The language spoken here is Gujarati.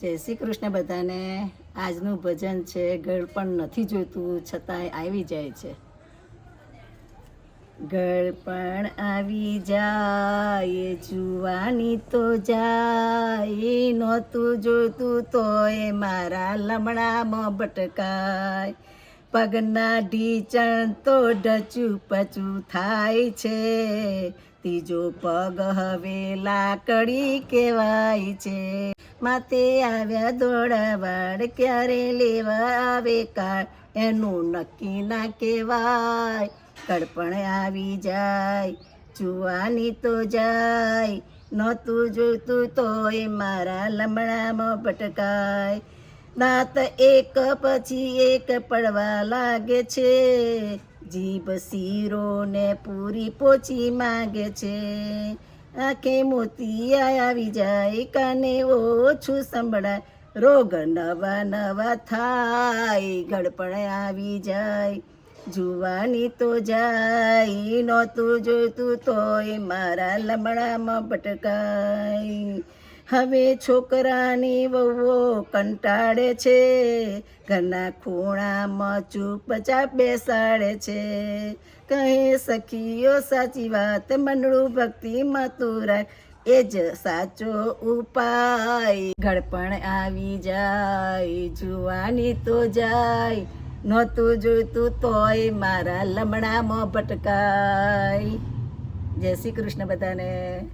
જય શ્રી કૃષ્ણ બધાને. આજનું ભજન છે, ગળ પણ નથી જોતું છતાંય આવી જાય છે. ગળ પણ આવી જાય, જુવાની તો જાય, નહોતું જોતું તોય મારા લમણામાં ભટકાય પગના ઢીચણ તો ડચું પચું થાય છે. ત્રીજો પગ હવે લાકડી કહેવાય છે. માતે આવ્યા દોડાવાડ ક્યારે લેવા આવે કાળ એનું નક્કી ના કહેવાય. કડપણ આવી જાય, જુવાની તો જાય. નહોતું જોતું તોય મારા લમણામાં ભટકાય. દાંત એક પછી એક પડવા લાગે છે. જીભ શીરો ને પૂરી પોચી માગે છે. આંખે મોતી આવી જાય, કાને ઓછું સંભળાય. રોગ નવા નવા થાય, ગડપણ આવી જાય. જુવાની તો જાય, નહોતું જોતું તોય મારા લમણામાં ભટકાય. હવે છોકરાની વહુઓ કંટાળે છે ઘરના ખૂણામાં ચૂપચાપ બેસાડે છે. કહે, સખીઓ, સાચી વાત મંડળું ભક્તિમાં રાખ એ જ સાચો ઉપાય. ગળપણ આવી જાય, જુવાની તો જાય, નહોતું જોઈતું તોય મારા લમણામાં ભટકાય. જય શ્રી કૃષ્ણ બધાને.